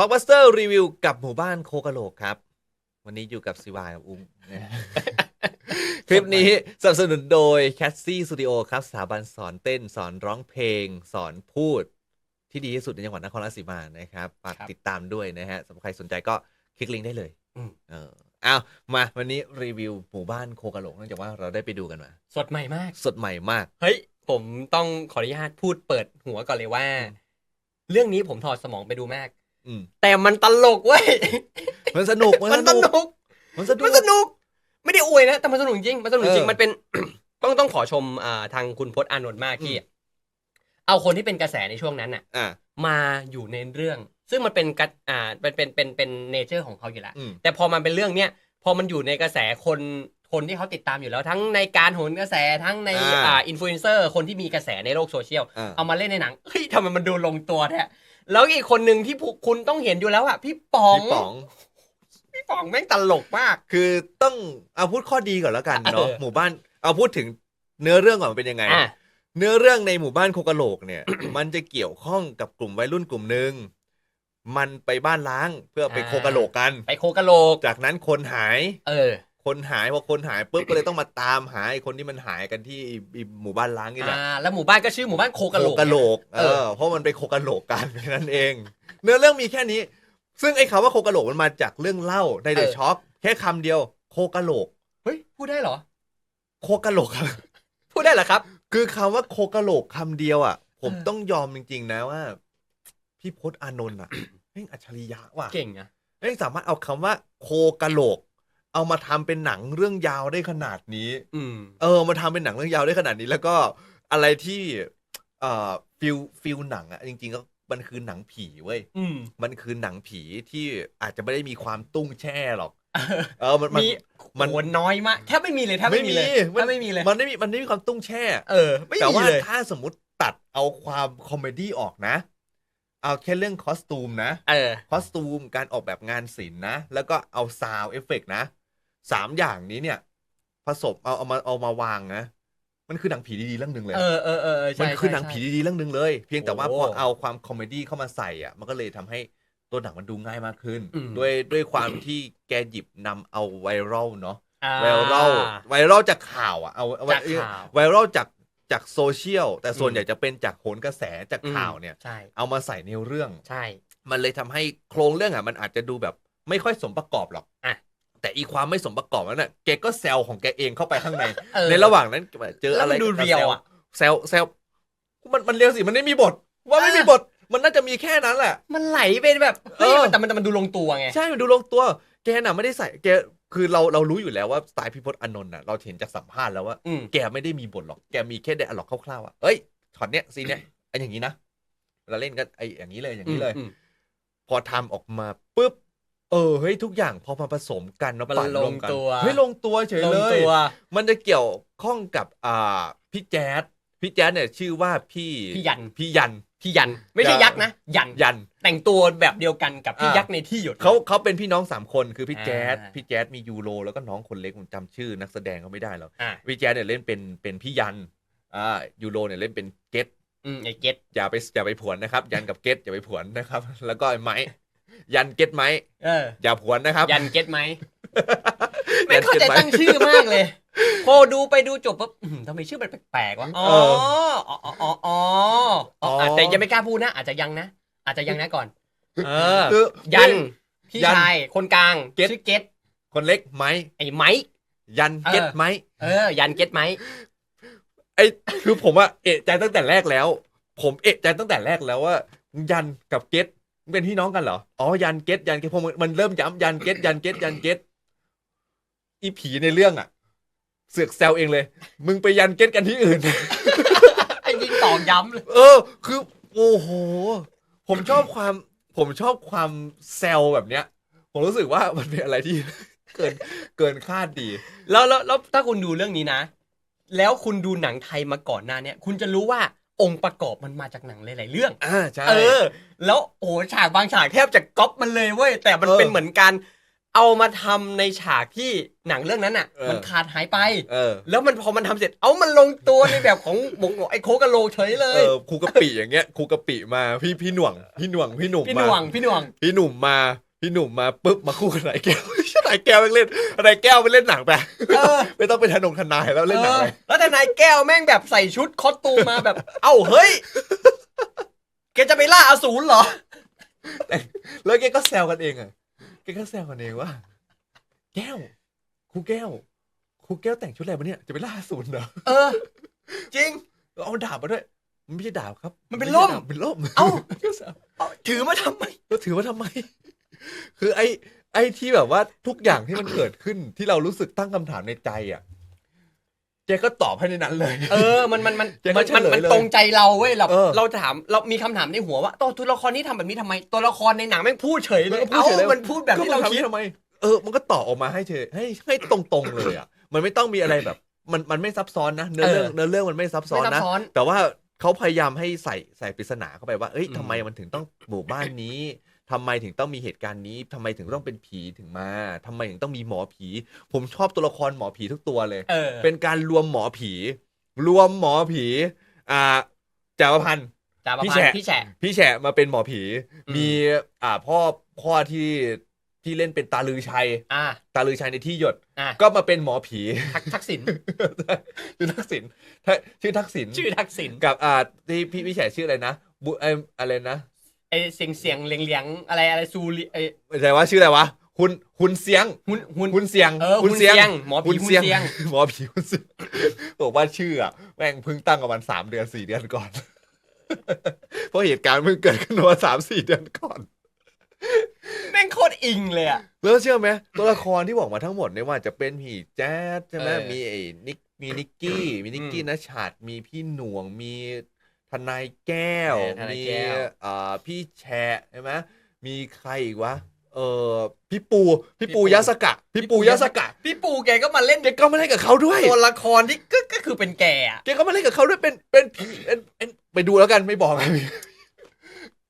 พอบัสเตอร์รีวิวกับหมู่บ้านโคกะโหลกครับ วันนี้อยู่กับซิวากับอุ้งนะคลิปนี้สนับสนุนโดย c a t ซี่สตูดิโอครับ สถาบันสอนเต้นสอนร้องเพลง สอนพูด ที่ดีที่สุดในจังหวัดนครราชสีมานะครับฝากครับติดตามด้วยนะฮะสำหรับใครสนใจก็คลิกลิงก์ได้เลยอืมเออเอามาวันนี้รีวิวหมู่บ้านโคกะโหลกเนื่องจากว่าเราได้ไปดูกันมา สดใหม่มาก สดใหม่มาก เฮ้ย ผมต้องขออนุญาตพูดเปิดหัวก่อนเลยว่าอืมเรื่องนี้ผมถอดสมองไปดูมากอืม แต่มันตลกเว้ย มันสนุก มันสนุก มันสนุมันกสนุก ไม่ได้อวยนะ แต่มันสนุกจริง มันสนุกจริงเออมันเป็น ต้องต้องขอชมอ่าทางคุณพจน์อานนท์มากที่อืมเอาคนที่เป็นกระแสในช่วงนั้นน่ะอะมาอยู่ในเรื่อง ซึ่งมันเป็นกัอ่าเป็นเป็นเป็นเป็นเนเจอร์ของเขาอยู่แล้วอืมแต่พอมันเป็นเรื่องเนี้ย พอมันอยู่ในกระแสคน คนที่เขาติดตามอยู่แล้วทั้งในการโหนกระแสทั้งในอ่าอ่าอินฟลูเอนเซอร์คนที่มีกระแสในโลกโซเชียลอะเอามาเล่นในหนังเฮ้ยทำไมมันดูลงตัวแท้แล้วอีกคนหนึ่งที่พวกคุณต้องเห็นอยู่แล้วอะพี่ป๋องพี่ป๋อง พี่ป๋องแม่งตลกมาก คือต้องเอาพูดข้อดีก่อนแล้วกันเนาะเออ หมู่บ้านเอาพูดถึงเนื้อเรื่องก่อนมันเป็นยังไง อะ เนื้อเรื่องในหมู่บ้านโคกะโหลกเนี่ย มันจะเกี่ยวข้องกับกลุ่มวัยรุ่นกลุ่มหนึ่งมันไปบ้านล้างเพื่อไปโคกะโหลกกัน ไปโคกะโหลกจากนั้นคนหายเออ คนหายพอคนหายปุ๊บก็เลยต้องมาตามหาไอ้คนที่มันหายกันที่อีหมู่บ้านล้างนี่แหละอ่าแล้วหมู่บ้านก็ชื่อหมู่บ้านโคกะโหลกโคกะโหลกเอเอออเพราะมันไปโคกะโหลกกันแค่นั้นเอง เนื้อเรื่องมีแค่นี้ ซึ่งไอ้คำว่าโคกะโหลกมันมาจากเรื่องเล่าในเดอะช็อคแค่คำเดียวโคกะโหลกเฮ้ยพูดได้เหรอโคกะโหลกพูดได้เหรอครับ คือคำว่าโคกะโหลกคำเดียวอะ ผมเออต้องยอมจริง ๆ นะว่า พี่พศอานนท์อะแม่งอัจฉริยะว่ะเก่งอะแม่งสามารถเอาคำว่าโคกะโหลก เอามาทำเป็นหนังเรื่องยาวได้ขนาดนี้ อืม เออ มาทำเป็นหนังเรื่องยาวได้ขนาดนี้ แล้วก็อะไรที่เอ่อฟิลฟิลหนังอะจริงๆก็มันคือหนังผีเว้ยอืมมันคือหนังผีที่อาจจะไม่ได้มีความตุ้งแช่หรอก เออ มันมันมีมันโหน้อยมากแทบไม่มีเลยแทบไม่มีเลยมันแทบไม่มีเลย มันไม่มีมันไม่มีความตุ้งแช่ เออ ไม่แต่มีว่าเลยถ้าสมมติตัดเอาความคอมเมดี้ออกนะ เอาแค่เรื่องคอสตูมนะ เออ คอสตูมการออกแบบงานศิลป์นะ แล้วก็เอาซาวเอฟเฟกนะ สามอย่างนี้เนี่ย ผสมเอาเอามาเอามาวางนะมันคือหนังผีดีๆเรื่องหนึ่งเลย เออเออเออใช่มันคือใช่หนังผีใช่ดีๆเรื่องหนึ่งเลย เพียงแต่ว่าโอ้พอเอาความคอมเมดี้เข้ามาใส่อะ มันก็เลยทำให้ตัวหนังมันดูง่ายมากขึ้นอืมด้วยด้วยความที่แกหยิบนำเอาไวรัลเนาะอ่าไวรัลไวรัลจากข่าวอะเอาเอาจากข่าวไวรัลจากจากโซเชียลแต่ส่วนอืมใหญ่จะเป็นจากโหนกระแสจากข่าวเนี่ยใช่เอามาใส่ในเรื่องใช่ มันเลยทำให้โครงเรื่องอะ มันอาจจะดูแบบไม่ค่อยสมประกอบหรอก อะแต่อีความไม่สมประกอบนั้นน่ะแกก็แซวของแกเองเข้าไปข้างในเออในระหว่างนั้นเจอแล้วอะไรมันดูก็เรียวแซวอะแซวแซวมันมันเรียวสิมันไม่มีบท ว่าไม่มีบท มันน่าจะมีแค่นั้นแหละ มันไหลไปแบบเฮ้ยเออแต่มันแต่มันดูลงตัวไง ใช่ มันดูลงตัว แกน่ะไม่ได้ใส่แกคือเราเรารู้อยู่แล้วว่าสไตล์พิพจน์อานนท์น่ะเราเห็นจากสัมภาษณ์แล้วว่าอืมแกไม่ได้มีบทหรอกแกมีแค่ไดอะล็อกคร่าวๆว่าเอ้ยช็อตเนี้ยซีนเนี้ยไอ้อย่างนี้นะเราเล่นกันไอ้อย่างนี้เลยอย่างนี้เลยอืมพอทำออกมาปุ๊บ เออเฮ้ยทุกอย่างพอมาผสมกันเนาะมันปั่นรวมกันลงตัวเฮ้ยลงตัวเฉยลงเลยตัวมันจะเกี่ยวข้องกับอ่าพี่แจ๊ดพี่แจ๊ดเนี่ยชื่อว่าพี่พี่ยันพี่ยันพี่ยันไม่ใช่อย่ายัยักษ์นะยันยันแต่งตัวแบบเดียวกันกับพี่อ่ายักษ์ในที่หยดเขาเขาเป็นพี่น้องสามคนคือพี่อ่าแจ๊ดพี่แจ๊ดมียูโรแล้วก็น้องคนเล็กผมจำชื่อนักแสดงเขาไม่ได้แล้วอ่าพี่แจ๊ดเนี่ยเล่นเป็นเป็นพี่ยันอ่ายูโรเนี่ยเล่นเป็นเกตอืมไอ้เก็ตอย่าไปอย่าไปผวนนะครับ ยันกับเกตอย่าไปผวนนะครับ แล้วก็ไอ้ไม้ ยันเกตไม้เออ อย่าผวนนะครับ ยันเก็ตไหมไม่ยันเข้าเก็ตใจไม้ตั้งชื่อมากเลยพอดูไปดูจบปุ๊บอื้อหือทำไมชื่อมันแปลกๆวะอ๋อเอออ๋ออ๋ออ๋ออ๋ออ๋อแต่ยังไม่กล้าพูดนะ อาจจะยังนะ อาจจะยังนะก่อน เออคือยันพี่ยันชายคนกลางเก็ตชื่อเก็ตคนเล็กไม้ไอ้ไม้ยันเกตเออไม้เออ ยันเก็ตไหมไอ้คือผมอะเอะใจตั้งแต่แรกแล้ว ผมเอะใจตั้งแต่แรกแล้วว่า ยันกับเกต เป็นพี่น้องกันเหรอ อ๋อ ยันเกตยันเกตพอมันมันเริ่มย้ำยันเกตยันเกตยันเกตอีผีในเรื่องอะเสือกแซวเองเลย มึงไปยันเกตกันที่อื่น ไอ้ยิงตอกย้ำเลย เออ คือ โอ้โห ผมชอบความ ผมชอบความแซวแบบเนี้ย ผมรู้สึกว่ามันเป็นอะไรที่ เกินเกินคาดดี แล้วแล้วแล้วถ้าคุณดูเรื่องนี้นะ แล้วคุณดูหนังไทยมาก่อนหน้าเนี้ยคุณจะรู้ว่า องค์ประกอบมันมาจากหนังหลาย ๆ เรื่อง อ่าใช่ เออ แล้วโอ้โหฉากบางฉากแทบจะก๊อปมันเลยเว้ย แต่มันเออเป็นเหมือนการเอามาทำในฉากที่หนังเรื่องนั้นอะ เออ มันขาดหายไป เออ แล้วมันพอมันทำเสร็จ เอามันลงตัวในแบบของหมงไอ้โคกะโลเฉยเลเอย อครูกะปิอย่างเงี้ยครูกะปิมาพี่พี่หน่วง พี่หน่วงพี่หนุ่มพี่หมาน่วงพี่หน่วง พี่หนุ่มมา พี่หนุ่มมาปุ๊บมาคู่กับนายแก้วนายแก้วไปเล่นนายแก้วไปเล่นหนังไปเออ ไม่ต้องเป็นทนงทนายแล้วเล่นหนังเอไปอแล้วแต่นายแก้วแม่งแบบใส่ชุดคอสตูมมาแบบ เอ้าเฮ้ยแกจะไปล่าอสูรเหรอ แล้วแกก็แซวกันเองอะแกก็แซวกันเองว่า แก้วครูแก้วครูแก้วแต่งชุดอะไรมาเนี่ยจะไปล่าอสูรเหรอเออ จริง เอาดาบมาด้วยมันไม่ใช่ดาบครับ มันเป็นร่มไใช่ดาบเป็นร่มเอ้าก็แซวเอาถือมาทำไมก็ถือว่าทำไม คือไอ้ ไอ้ที่แบบว่าทุกอย่างที่มันเกิดขึ้นที่เรารู้สึกตั้งคำถามในใจอะแกก็ตอบให้ในนั้นเลย เออ มันมันมันแกก็มันเฉมันลยมันเลยตรงใจเราเว้ยเราเออเราถามเรามีคำถามในหัวว่าตัวละครนี้ทำแบบนี้ทำไม ตัวละครในหนังแม่งพูดเฉยเลยมันก็พูดเฉยเลยอ้ามันพูดแบบที่เราก็มันคิด ทำทำไม เออ มันก็ตอบออกมาให้เธอให้ให้ตรงๆเลยอะ มันไม่ต้องมีอะไรแบบ มันมันไม่ซับซ้อนนะเนื้อเรื่องเออเนื้อเรื่องมันไม่ซับซ้อไม่นซับนะซ้อนแต่ว่าเขาพยายามให้ใส่ใส่ปริศนาเข้าไปว่า เอ้ยอืม ทำไมมันถึงต้องหมู่บ้านนี้ ทำไมถึงต้องมีเหตุการณ์นี้ทำไมถึงต้องเป็นผีถึงมาทำไมถึงต้องมีหมอผี ผมชอบตัวละครหมอผีทุกตัวเลยเออเป็นการรวมหมอผี รวมหมอผี อ่าจาวพันธ์จ่าประพี่พันแฉะธ์พี่แฉะพี่แฉะมาเป็นหมอผีอืมมีอ่าพ่อพ่อที่ที่เล่นเป็นตาลือชัยอ่าตาลือชัยในที่หยดอ่าก็มาเป็นหมอผี ทักทักษิณชื่อทักษิณถ้าชื่อทักษิณชื่อทักษิณกับอ่าที่พี่พี่แฉะชื่ออะไรนะบุไออะไรนะ ไอเสียงเสียงเหลียงเหลียงอะไรอะไรซูริไอไม่ใช่ว่าชื่ออะไรวะหุนหุนเสียงหุนหุนหุนเสียงเออหุนเสียงหมอผีหุนเสียง หมอผีหุนเสียงบอกว่าชื่ออะแม่งเพิ่งตั้งประมาณสามเดือนสี่เดือนก่อน เพราะเหตุการณ์เพิ่งเกิดขึ้นมาสามสี่เดือนก่อน แม่งโคตรอิงเลยอะ แล้วเชื่อไหมตัวละครที่บอกมาทั้งหมดเนี่ยว่าจะเป็นผีแจ๊ดใช่ไหมเออมีไอ้นิกมีนิกกี้มีนิกกี้อืมนัชชัดมีพี่หน่วงมี ทนายแก้ว เออทนายมีแก้ว อ่าพี่แฉะใช่ไหมมีใครอีกวะ เออพี่ปู พี่ปูยะสกะ พี่ปูยะสกะพี่ปูแกก็มาเล่นแกก็มาเล่นกับเขาด้วยตัวละครที่ก็ก็คือเป็นแกอะแกก็มาเล่นกับเขาด้วยเป็นเป็นผีเป็นเป็นไปดูแล้วกันไม่บอกอะ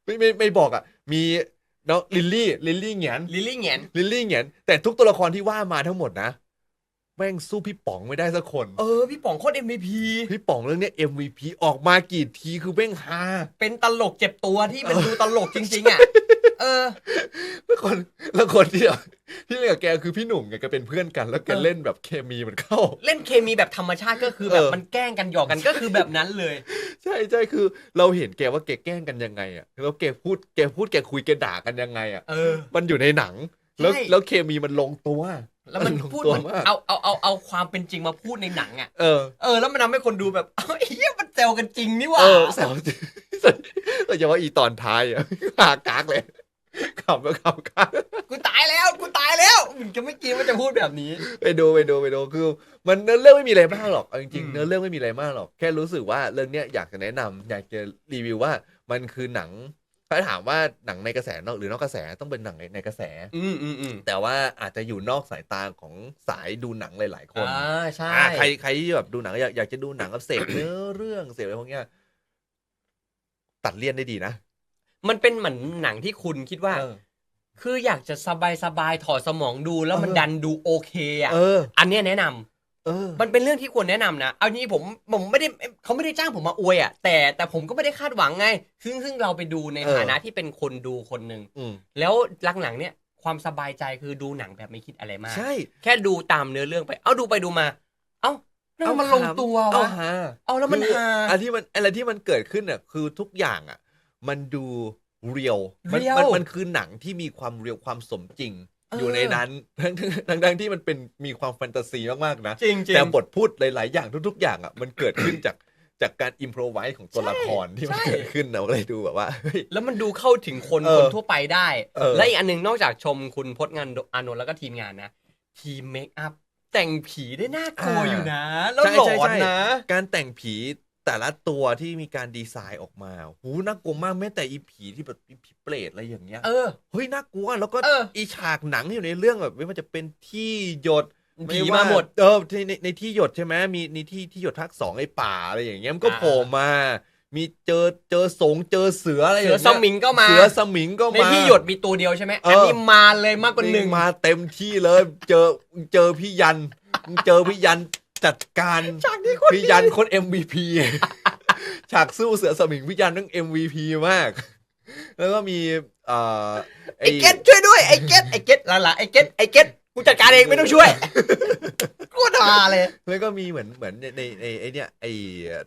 ไม่ไม่ไม่บอกอะ มีน้องลิลลี่ลิลลี่เหงียนลิลลี่เหงียนลิลลี่เหงียนแต่ทุกตัวละครที่ว่ามาทั้งหมดนะ แม่งสู้พี่ป๋องไม่ได้สักคน เออ พี่ป๋องโคตร MVP พี่ป๋องเรื่องเนี้ย MVP ออกมากี่ทีคือแม่งฮาเป็นตลกเจ็บตัวที่มันดูตลกจริงๆอะเออแล้วคนแล้วคนที่ที่เล่นกับแกคือพี่หนุ่มไงแกเป็นเพื่อนกัน แล้วแกเออเล่นแบบเคมีมันเข้า เล่นเคมีแบบธรรมชาติก็คือแบบเออมันแกล้งกันหยอกกันก็คือแบบนั้นเลย ใช่ใช่คือ เราเห็นแกว่าแกแกล้งกันยังไงอะแล้วแกพูดแกพูดแกคุยแกด่ากันยังไงอะเออมันอยู่ในหนัง แล้วใช่แล้วเคมีมันลงตัว แล้วมันลงพูดตัวมันมากเอาเอาเอาเอาความเป็นจริงมาพูดในหนังอะเออเออแล้วมันทำให้คนดูแบบเอ้ยเหี้ยมันแซวกันจริงนี่หว่าเออแซวจริงแต่อย่าว่าอีตอนท้ายอะหากากเลยขับแล้วขับกากกูตายแล้วกูตายแล้วมึงจะไม่คิดว่าจะพูดแบบนี้ ไปดูไปดูไปดูคือ มันเนื้อเรื่องไม่มีอะไรมากหรอกเอาจริงอืมๆเนื้อเรื่องไม่มีอะไรมากหรอก แค่รู้สึกว่าเรื่องเนี้ยอยากจะแนะนำอยากจะรีวิวว่ามันคือหนัง ถ้าถามว่าหนังในกระแสนอกหรือนอกกระแสต้องเป็นหนังในในกระแส อืมอืมอืมแต่ว่าอาจจะอยู่นอกสายตาของสายดูหนังหลาย ๆ คนอ่าใช่อ่าใครใครที่แบบดูหนังอยากอยากจะดูหนังกับเสพเนื้อเรื่องเสพอะไรพวกเนี้ยตัดเลี่ยนได้ดีนะ มันเป็นเหมือนหนังที่คุณคิดว่า เออ คืออยากจะสบายสบายๆถอดสมองดูแล้วมันเออ ดันดูโอเคอะเออ อันเนี้ยแนะนำ เออ มันเป็นเรื่องที่ควรแนะนำนะ เอานี้ผมผมไม่ได้เขาไม่ได้จ้างผมมาอวยอะแต่แต่ผมก็ไม่ได้คาดหวังไง ซึ่งซึ่งเราไปดูในเออ ฐานะที่เป็นคนดูคนหนึ่งอืมแล้วหลังๆเนี่ยความสบายใจคือดูหนังแบบไม่คิดอะไรมาก ใช่ แค่ดูตามเนื้อเรื่องไป เอาดูไปดูมา เอ้าแล้วมันลงตัวเอาวะฮาเอาแล้วมันคือฮา อันที่มันอะไรที่มันเกิดขึ้นเนี่ยคือทุกอย่างอะ มันดูเรียลมันเรียลมันมันคือหนังที่มีความเรียลความสมจริงเออออยู่ในนั้นทั้งทั้งทั้งทั้งที่มันเป็นมีความแฟนตาซีมากๆนะจริงจริงแต่บทพูดหลาย ๆ อย่างทุก ๆ อย่างอะมันเกิดขึ้นจากจากการอิมโพรไวส์ของตัวละครที่มันใช่เกิดขึ้นนะก็เลยดูแบบว่าเฮ้ยแล้วมันดูเข้าถึงคนเออคนทั่วไปได้เออและอีกอันหนึ่งนอกจากชมคุณพจน์งานอานนท์แล้วก็ทีมงานนะ ทีมเมคอัพแต่งผีได้น่ากลัวอยู่นะ แล้วใช่หลอใช่นใช่นะ การแต่งผี แต่ละตัวที่มีการดีไซน์ออกมาหูน่ากลัวมากแม้แต่อีผีที่แบบอีผีเปรตอะไรอย่างเงี้ยเออเฮ้ยน่ากลัวแล้วก็เอออีฉากหนังที่อยู่ในเรื่องแบบไม่ว่าจะเป็นที่หยดผีไว่มาหมดเออในในในที่หยดใช่ไหมมีในที่ที่หยดภาคสองไอ้ป่าอะไรอย่างเงี้ยมันก็อ่าโผล่มามีเจอเจอสงเจอเสืออะไรอเสืย่างอเงี้ยสมิงก็มาเสือสมิงก็ในมาที่หยดมีตัวเดียวใช่ไหมเอออัอันนี้มาเลยมากกว่าหนึ่งมาเต็มที่เลย เจอเจอพี่ยัน เจอพี่ยัน จัดการฉากนี้โคนพี่ยันคน MVP ฉากสู้เสือสมิงพี่ยันต้อง MVP มาก แล้วก็มีเอ่อไอ้เก็ตช่วยด้วยไอ้เก็ตไอ้เก็ตหล่ะไอ้เก็ตไอ้เก็ตกูจัดการเองไม่ต้องช่วยโคตรฮาเลย แล้วก็มีเหมือนเหมือนในในในไอเนี้ยไอ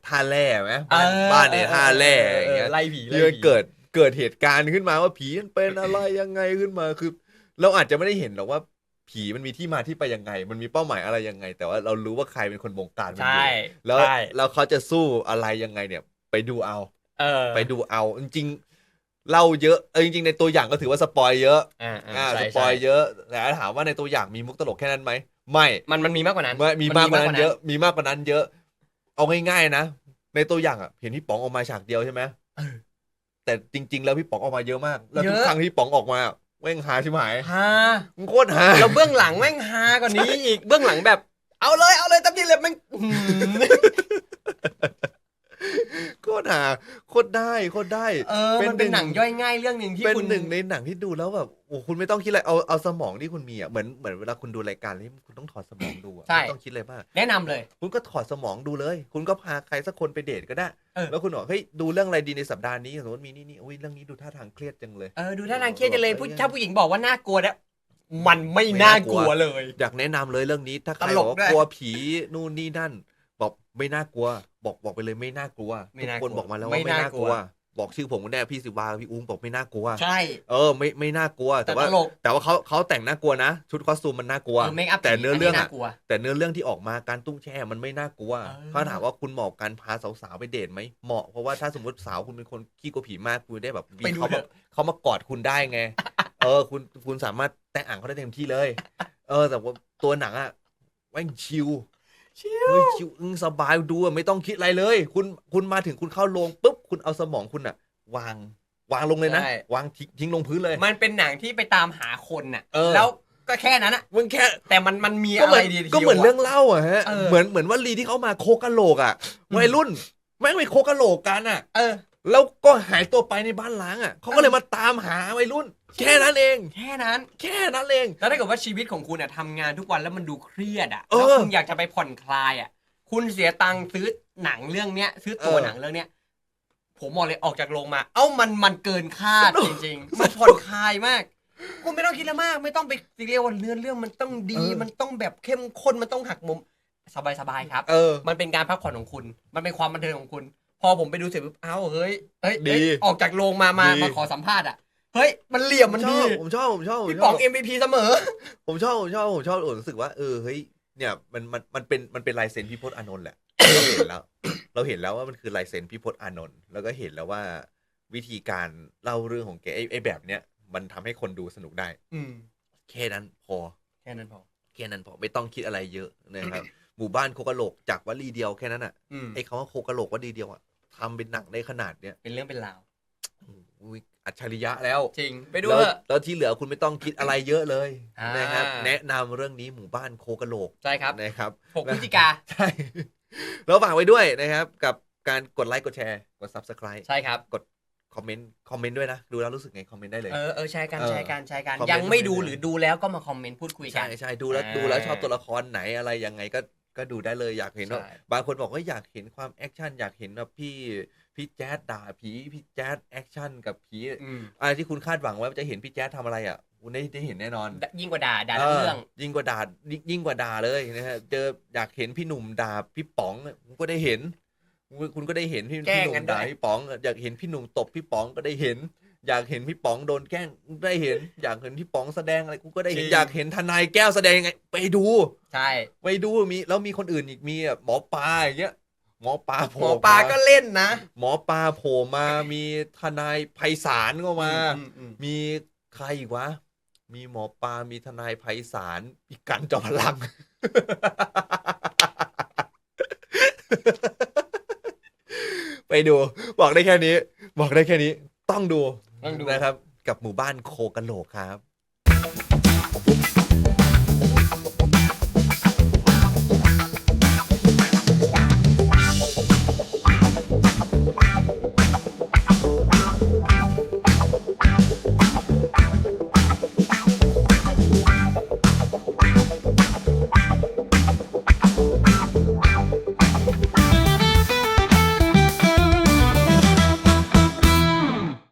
ท่าแร่ไหมเอบ้านอบ้านในท่าแร่อย่างเงี้ยไล่ผีไล่ที่มันผีเกิดเกิดเหตุการณ์ขึ้นมาว่าผีมันเป็นอะไรยังไงขึ้นมาคือ เราอาจจะไม่ได้เห็นหรอกว่า ผีมันมีที่มาที่ไปยังไง มันมีเป้าหมายอะไรยังไง แต่ว่าเรารู้ว่าใครเป็นคนบงการมันอใช่ยู่แล้วใช่ แล้วเขาจะสู้อะไรยังไงเนี่ย ไปดูเอา เออไปดูเอา จริงๆเล่าเยอะเออจริงๆ ในตัวอย่างก็ถือว่าสปอยเยอะอ่าอ่าใช่สปอยใช่เยอะแต่ถามว่าในตัวอย่างมีมุกตลกแค่นั้นไหมไม่มันมันมีมากกว่านั้นไม่มีมากกว่านั้นเยอะมีมากกว่านั้นเยอะ เอาง่ายๆนะ ในตัวอย่างอะเห็นพี่ป๋องออกมาฉากเดียวใช่ไหมเออแต่จริง ๆ แล้วพี่ป๋องออกมาเยอะมากแล้วทุกเยอะ ครั้งที่พี่ป๋องออกมา แม่งหาชิบหายฮามันโคตรหาแล้วเบื้องหลังแม่งฮากว่านี้อีกเบื้องหลังแบบ เอาเลยเอาเลยตับทีเลยแม่งอื้อหือโคตรหาโคตรได้โคตรได้เออเป็นมันเป็นหนึ่งหนังย่อยง่ายเรื่องหนึ่งที่เป็นคุณหนึ่งในหนังที่ดูแล้วแบบโอ้คุณไม่ต้องคิดอะไรเอาเอาสมองที่คุณมีอะเหมือนเหมือนเวลาคุณดูรายการที่คุณต้องถอดสมองดูอะใช่ ไม่ต้องคิดอะไรมากแนะนำเลย คุณก็ถอดสมองดูเลย คุณก็พาใครสักคนไปเดทก็ได้ เออ แล้วคุณบอกเฮ้ยดูเรื่องอะไรดีในสัปดาห์นี้สมมติมีนี่นี่อุ้ยเรื่องนี้ดูท่าทางเครียดจังเลย เออดูท่าทางเครียดจังเลยผู้เออถ้าผู้หญิงบอกว่าน่ากลัวแล้วมันไม่น่ากลัวเลย อยากแนะนำเลยเรื่องนี้ถ้าใครตลบอกกว่าด้วย กลัวผีนู่นนี่นั่นบอก ไม่น่ากลัว บอกบอกไปเลยไม่น่ากลัวไม่ทุกน่ากคนลัวบอกมาแล้วไม่ว่าไม่น่าน่ากกลัลัววบอกชื่อผมก็ได้พี่สิวาพี่อุ้งบอกไม่น่ากลัว ใช่ เออไม่ไม่น่ากลัว แต่แต่ว่าตลกแต่ว่าเขาเขาแต่งน่ากลัวนะชุดคอสตูมมันน่ากลัวเออเมคอัพแต่เนื้อเรื่องน่าอะกลัวแต่เนื้อเรื่องที่ออกมาการตุ้งแช่มันไม่น่ากลัวเออถ้าถามว่าคุณเหมาะกับการพาสาวๆไปเดทไหมเหมาะเพราะว่าถ้าสมมติสาวคุณเป็นคนขี้กลัวผีมากคุณได้แบบมีไปดูเขาเถมาอะเขามากอดคุณได้ไง เออ คุณคุณสามารถแต่งอ่างเขาได้เต็มที่เลย เออ แต่ว่าตัวหนังอะแม่งชิล ชิลเฮ้ยชิลอึ้งสบายดูอะไม่ต้องคิดอะไรเลย คุณคุณมาถึงคุณเข้าโรงปุ๊บคุณเอาสมองคุณอะวางวางลงเลยนะใช่ วางทิ้งทิ้งลงพื้นเลย มันเป็นหนังที่ไปตามหาคนน่ะเออ แล้วก็แค่นั้นอะมึงแค่แต่มันมันมีก็อะเหมืไรอนดีก็เหมือนเรื่องเล่าอะฮะเออ เหมือนเหมือนว่าลีที่เขามาโคกะโหลกอะอืมวัยรุ่นแม่งไปโคกะโหลกกันอะ เออ แล้วก็หายตัวไปในบ้านล้างอะเขาก็เลยมาตามหาวัยรุ่น แค่นั้นเอง แค่นั้น แค่นั้นเอง แล้วถ้าเกิดว่าชีวิตของคุณอะทำงานทุกวันแล้วมันดูเครียดอะเออแล้วคุณอยากจะไปผ่อนคลายอะคุณเสียตังค์ซื้อหนังเรื่องเนี้ย ซื้อตัวเออหนังเรื่องเนี้ยผมบอกเลยออกจากโรงมา เอ้ามันมันเกินคาดจริงๆมันผ่อนคลายมากคุณไม่ต้องคิดอะไรมาก ไม่ต้องไปซีเรียสว่าเนื้อเรื่องมันต้องดี มันต้องแบบเข้มข้นมันต้องหักมุมสบายๆครับ เออ มันเป็นการพักผ่อนของคุณ มันเป็นความบันเทิงของคุณ พอผมไปดูเสร็จปุ๊บเอ้าเฮ้ยเฮ้ยดีเฮ้ยออกจากโรงมามาดี มาขอสัมภาษณ์อะเฮ้ยมันเหลี่ยมมันชดีอบผมชอบผมชอบผมพี่ชป๋ออบง MVP เสมอ ผมชอบผมชอบผมชอบผมรู้สึกว่าเออเฮ้ยเนี่ยมันมันมันเป็นมันเป็นลายเซ็นพี่พจน์อานนท์แหละ เราเห็นแล้ว เราเห็นแล้วว่ามันคือลายเซ็นพี่พจน์อานนท์แล้วก็เห็นแล้วว่าวิธีการเล่าเรื่องของแกไอ้ไอ้แบบเนี้ยมันทำให้คนดูสนุกได้ อืมแค่นั้นพอ แค่นั้นพอแค่นั้นพอไม่ต้องคิดอะไรเยอะนะครับ หมู่บ้านโคกะโหลกจากวลีเดียวแค่นั้นอะอืมไอ้คำว่าโคกะโหลกวลีเดียวอะ ทำเป็นหนังได้ขนาดเนี้ยเป็นเรื่องเป็นราวอุ้ยอัจฉริยะแล้ว จริงไปดูแล้วเถอะแล้วที่เหลือคุณไม่ต้องคิดอะไรเยอะเลยอ่านนะครับ แนะนำเรื่องนี้หมู่บ้านโคกะโหลกใช่ครับนะครับ6พฤศจิกาใช่แล้วฝากไว้ด้วยนะครับ กับการกดไลค์กดแชร์กด subscribe ใช่ครับกดคอมเมนต์คอมเมนต์ด้วยนะ ดูแล้วรู้สึกไงคอมเมนต์ได้เลย เออเออแชร์กันเออแชร์กันแชร์กันคอมเมนต์ยังไม่ดูคอมเมนต์หรือดูแล้วก็มาคอมเมนต์พูดคุยกัใช่นใช่ดูแล้วอ่าดูแล้วชอบตัวละครไหนอะไรยังไงก็ ก็ดูได้เลยอยากเห็นว่าใช่บางคนบอกว่าอยากเห็นความแอคชั่นอยากเห็นว่าพี่พี่แจ๊ดด่าผีพี่แจ๊ดแอคชั่นกับผีอืมอะไรที่คุณคาดหวังว่าจะเห็นพี่แจ๊ดทำอะไรอะคุณได้ได้เห็นแน่นอน ยิ่งกว่าด่าด่าทั้งเรื่อง ยิ่งกว่าด่ายิ่งยิ่งกว่าด่าเลยนะฮะเจออยากเห็นพี่หนุ่มด่าพี่ป๋องคุณก็ได้เห็น คุณคุณก็ได้เห็นพี่แกล้พี่งหนุ่กัมนด้วยด่าพี่ป๋อง อยากเห็นพี่หนุ่มตบพี่ป๋องก็ได้เห็น อยากเห็นพี่ป๋องโดนแกล้งได้เห็น อยากเห็นพี่ป๋องแสดงอะไรกูก็ได้เห็นอยากเห็นทนายแก้วแสดงยังไง ไปดู ใช่ไปดูมีแล้วมีคนอื่นอีกมีแบบหมอปลาอย่างเงี้ยหมอปลาโผหมล่อปลาก็เล่นนะหมอปลาโผล่มามีทนายไพศาลก็มา อือืมมีใครอีกวะ มีหมอปลา มีทนายไพศาลอีกกันจอมพลัง ไปดู บอกได้แค่นี้ บอกได้แค่นี้ ต้องดูต้องดู นะครับ กับหมู่บ้านโคกะโหลกครับ